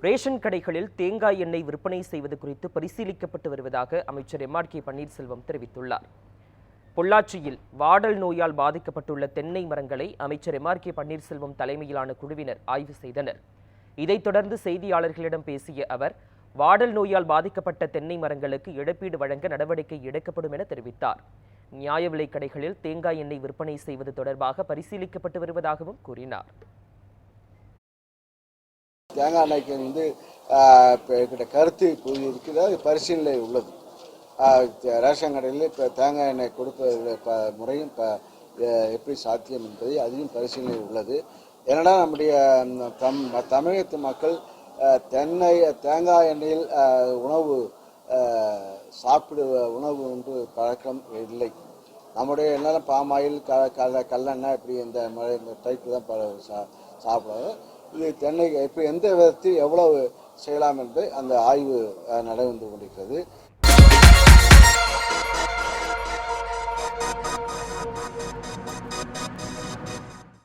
Ration கடைகளில் தேங்காய் எண்ணெய் விற்பனை செய்வது குறித்து பரிசீலிக்கப்பட்டு வருவதாக அமைச்சர் எம். ஆர். கே. பன்னீர்செல்வம் தெரிவித்துள்ளார். பொள்ளாச்சியில் வாடல் நோயால் பாதிக்கப்பட்டுள்ள தென்னை மரங்களை அமைச்சர் எம். ஆர். கே. பன்னீர்செல்வம் தலைமையிலான குழுவினர் ஆய்வு செய்தனர். இதைத் தொடர்ந்து செய்தியாளர்களிடம் பேசிய அவர் வாடல் நோயால் பாதிக்கப்பட்ட தென்னை மரங்களுக்கு இழப்பீடு வழங்க நடவடிக்கை எடுக்கப்படும் என தெரிவித்தார். நியாய விலைக் கடைகளில் தேங்காய் எண்ணெய் விற்பனை செய்வது தொடர்பாக பரிசீலிக்கப்பட்டு வருவதாகவும் கூறினார். தேங்காய் எண்ணெய்க்கு வந்து கிட்ட இப்போ கருத்து இப்போ இருக்கிறது அது பரிசீலனை உள்ளது. ரேஷன் கடையில் இப்போ தேங்காய் எண்ணெய் கொடுப்பது ப முறையும் இப்போ எப்படி சாத்தியம் என்பதை அதையும் பரிசீலனை உள்ளது. ஏன்னா நம்முடைய தம் தமிழகத்து மக்கள் தென்னை தேங்காய் எண்ணெயில் உணவு சாப்பிடுவ உணவு என்று பழக்கம் இல்லை. நம்முடைய என்னென்ன பாமாயில் க கல்ல கல்லெண்ணெய் இப்படி இந்த மழை இந்த டைப்பு தான் ப சா சாப்பிடுவாங்க. இது தென்னை இப்போ எந்த விதத்தில் எவ்வளவு செய்யலாம் என்று அந்த ஆய்வு அஹ், நடந்து கொண்டிருக்கிறது.